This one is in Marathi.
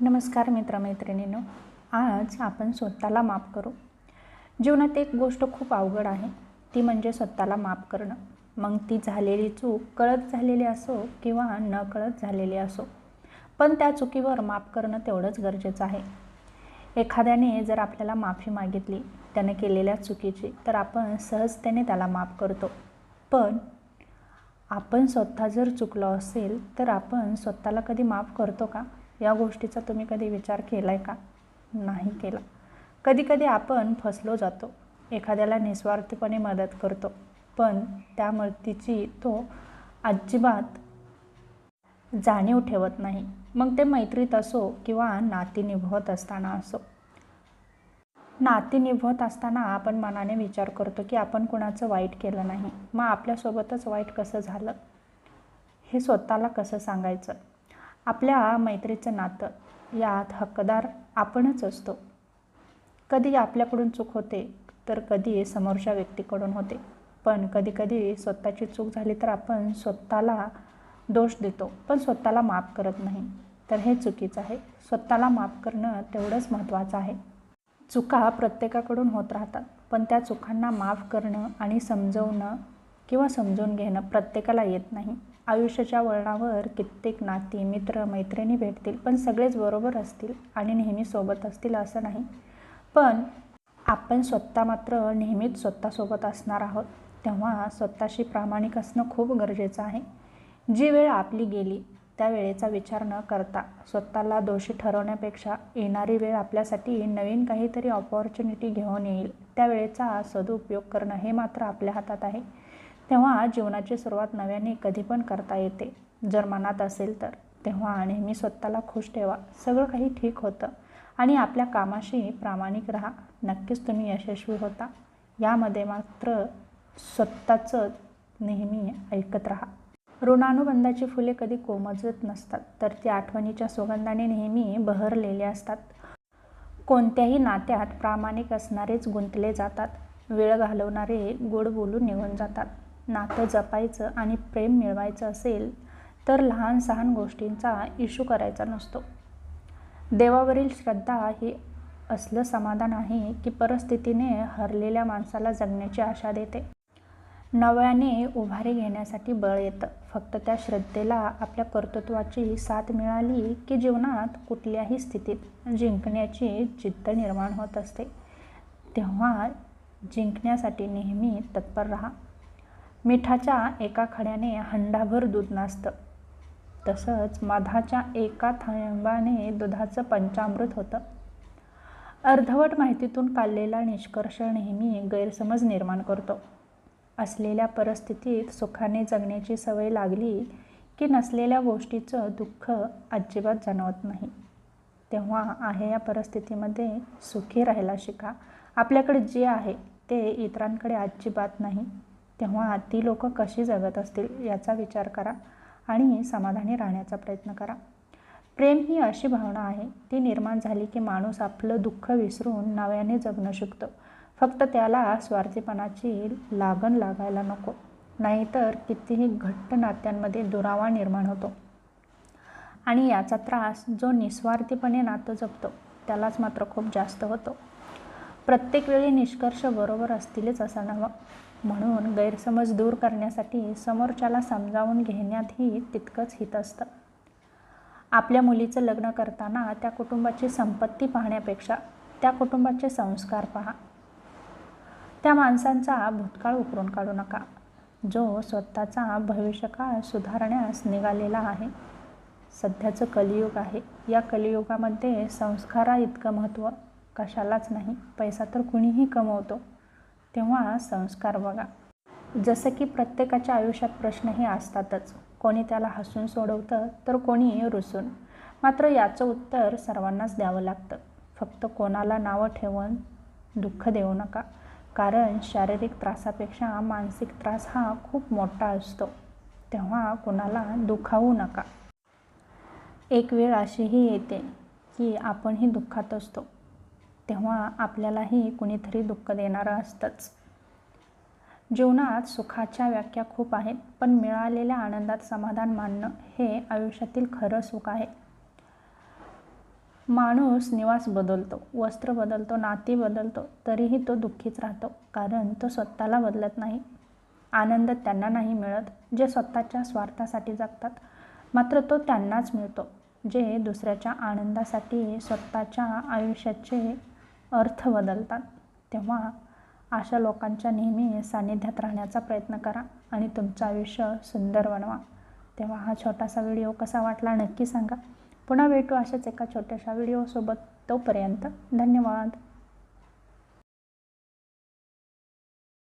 नमस्कार मित्रमैत्रिणींनो आज आपण स्वतःला माफ करू. जीवनात एक गोष्ट खूप अवघड आहे ती म्हणजे स्वतःला माफ करणं. मग ती झालेली चूक कळत झालेली असो किंवा न कळत झालेली असो पण त्या चुकीवर माफ करणं तेवढंच गरजेचं आहे. एखाद्याने जर आपल्याला माफी मागितली त्याने केलेल्या चुकीची तर आपण सहजतेने त्याला माफ करतो. पण आपण स्वतः जर चुकलो असेल तर आपण स्वतःला कधी माफ करतो का? या गोष्टीचा तुम्ही कधी विचार केला आहे का? नाही केला. कधीकधी आपण फसलो जातो. एखाद्याला निस्वार्थपणे मदत करतो. पण त्या मदतीची तो अजिबात जाणीव ठेवत नाही. मग ते मैत्रीत असो किंवा नाती निभवत असताना असो. नाती निभवत असताना आपण मनाने विचार करतो की आपण कुणाचं वाईट केलं नाही. मग आपल्यासोबतच वाईट कसं झालं? हे स्वतःला कसं सांगायचं? आपल्या मैत्रीचं नातं यात हक्कदार आपणच असतो. कधी आपल्याकडून चूक होते तर कधी समोरच्या व्यक्तीकडून होते. पण कधी कधी स्वतःची चूक झाली तर आपण स्वतःला दोष देतो पण स्वतःला माफ करत नाही. तर हे चुकीचं आहे. स्वतःला माफ करणं तेवढंच महत्त्वाचं आहे. चुका प्रत्येकाकडून होत राहतात पण त्या चुकांना माफ करणं आणि समजवणं किंवा समजून घेणं प्रत्येकाला येत नाही. आयुष्याच्या वळणावर कित्येक नाती मित्र मैत्रिणी भेटतील पण सगळेच बरोबर असतील आणि नेहमी सोबत असतील असं नाही. पण आपण स्वतः मात्र नेहमीच स्वतःसोबत असणार आहोत तेव्हा स्वतःशी प्रामाणिक असणं खूप गरजेचं आहे. जी वेळ आपली गेली त्या वेळेचा विचार न करता स्वतःला दोषी ठरवण्यापेक्षा येणारी वेळ आपल्यासाठी नवीन काहीतरी ऑपॉर्च्युनिटी घेऊन येईल. त्या वेळेचा सदुपयोग करणं हे मात्र आपल्या हातात आहे. तेव्हा जीवनाची सुरुवात नव्याने कधी पण करता येते. जर मनात असेल तर. तेव्हा नेहमी स्वतःला खुश ठेवा. सगळं काही ठीक होतं. आणि आपल्या कामाशी प्रामाणिक राहा. नक्कीच तुम्ही यशस्वी होता. यामध्ये मात्र स्वतःचं नेहमी ऐकत राहा. ऋणानुबंधाची फुले कधी कोमजत नसतात. तर ती आठवणीच्या सुगंधाने नेहमी बहरलेले असतात. कोणत्याही नात्यात प्रामाणिक असणारेच गुंतले जातात. वेळ घालवणारे गोड बोलून निघून जातात. नातं जपायचं आणि प्रेम मिळवायचं असेल तर लहान सहान गोष्टींचा इशू करायचा नसतो. देवावरील श्रद्धा ही असलं समाधान आहे की परिस्थितीने हरलेल्या माणसाला जगण्याची आशा देते. नव्याने उभारी घेण्यासाठी बळ येतं. फक्त त्या श्रद्धेला आपल्या कर्तृत्वाची साथ मिळाली की जीवनात कुठल्याही स्थितीत जिंकण्याची जिद्द निर्माण होत असते. तेव्हा जिंकण्यासाठी नेहमी तत्पर राहा. मिठाच्या एका खड्याने हंडाभर दूध नाचतं. तसंच मधाच्या एका थंबाने दुधाचं पंचामृत होतं. अर्धवट माहितीतून काढलेला निष्कर्ष नेहमी गैरसमज निर्माण करतो. असलेल्या परिस्थितीत सुखाने जगण्याची सवय लागली की नसलेल्या गोष्टीचं दुःख अजिबात जाणवत नाही. तेव्हा आहे या परिस्थितीमध्ये सुखी राहायला शिका. आपल्याकडे जे आहे ते इतरांकडे अजिबात नाही. तेव्हा ती लोक कशी जगत असतील याचा विचार करा आणि समाधानी राहण्याचा प्रयत्न करा. प्रेम ही अशी भावना आहे ती निर्माण झाली की माणूस आपलं दुःख विसरून नव्याने जगणं शिकतो. फक्त त्याला स्वार्थीपणाची लागण लागायला नको नाहीतर कितीही घट्ट नात्यांमध्ये दुरावा निर्माण होतो. आणि याचा त्रास जो निस्वार्थीपणे नातं जपतो त्यालाच मात्र खूप जास्त होतो. प्रत्येक वेळी निष्कर्ष बरोबर असतीलच असं नवं म्हणून गैरसमज दूर करण्यासाठी समोरच्याला समजावून घेण्यातही तितकंच हित असतं. आपल्या मुलीचं लग्न करताना त्या कुटुंबाची संपत्ती पाहण्यापेक्षा त्या कुटुंबाचे संस्कार पहा. त्या माणसांचा भूतकाळ उकरून काढू नका. जो स्वतःचा भविष्यकाळ सुधारण्यास निघालेला आहे. सध्याचं कलियुग आहे. या कलियुगामध्ये संस्कारा इतकं महत्त्व कशालाच नाही. पैसा तर कुणीही कमवतो. तेव्हा संस्कार बघा. जसं की प्रत्येकाच्या आयुष्यात प्रश्नही असतातच. कोणी त्याला हसून सोडवतं तर कोणी रुसून. मात्र याचं उत्तर सर्वांनाच द्यावं लागतं. फक्त कोणाला नावं ठेवून दुःख देऊ नका. कारण शारीरिक त्रासापेक्षा मानसिक त्रास हा खूप मोठा असतो. तेव्हा कोणाला दुखावू नका. एक वेळ अशीही येते की आपणही दुःखात असतो. तेव्हा आपल्यालाही कुणीतरी दुःख देणारं असतंच. जीवनात सुखाच्या व्याख्या खूप आहेत पण मिळालेल्या आनंदात समाधान मानणं हे आयुष्यातील खरं सुख आहे. माणूस निवास बदलतो वस्त्र बदलतो नाती बदलतो तरीही तो दुःखीच राहतो कारण तो स्वतःला बदलत नाही. आनंद त्यांना नाही मिळत जे स्वतःच्या स्वार्थासाठी जगतात. मात्र तो त्यांनाच मिळतो जे दुसऱ्याच्या आनंदासाठी स्वतःच्या आयुष्याचे अर्थ बदलतात. तेव्हा अशा लोकांच्या नेहमी सानिध्यात राहण्याचा प्रयत्न करा आणि तुमचं आयुष्य सुंदर बनवा. तेव्हा हा छोटासा व्हिडिओ कसा वाटला नक्की सांगा. पुन्हा भेटू अशाच एका छोट्याशा व्हिडिओसोबत तोपर्यंत धन्यवाद.